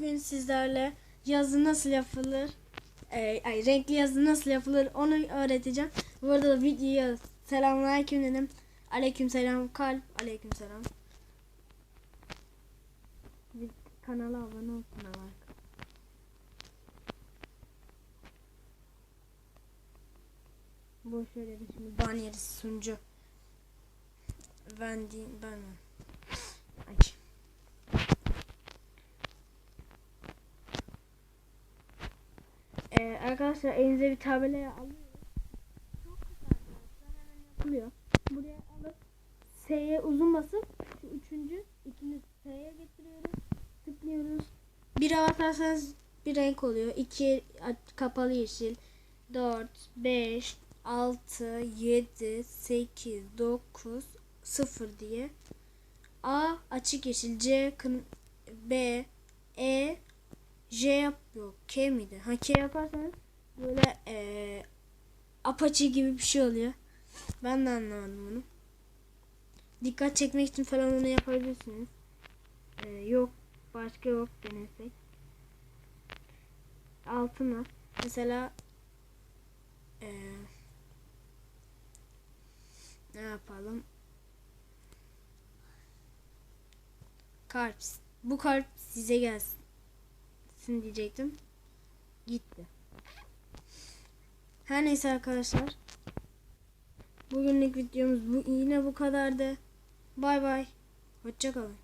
Bugün sizlerle yazı nasıl yapılır, e, ay, renkli yazı nasıl yapılır onu öğreteceğim. Bu arada da videoya selamünaleyküm dedim. Aleykümselam kalp, aleykümselam. Bir kanala abone olsunlar arkadaşlar. Boş verelim şimdi ban yeri sunucu. Ben değil, ben mi? Ay. Ee, arkadaşlar elinize bir tabelaya alıyoruz. Çok güzel yapılıyor. Buraya alıp S'ye uzun basıp şu üçüncü ikini S'ye getiriyoruz. Tıklıyoruz. Bir basarsanız bir renk oluyor. İki a- kapalı yeşil. 4, 5, 6, 7, 8, 9, 0 diye. A açık yeşil, C B, E, J yap yok K miydi? Ha K yaparsanız böyle eee apaçı gibi bir şey oluyor. Ben de anlamadım bunu. Dikkat çekmek için falan onu yapabilirsiniz. Eee, yok başka yok denesek. Altına mesela eee ne yapalım? Kalp. Bu kalp size gelsin gitsin diyecektim. Gitti. Her neyse arkadaşlar. Bugünlük videomuz bu yine bu kadardı. Bay bay. Hoşçakalın.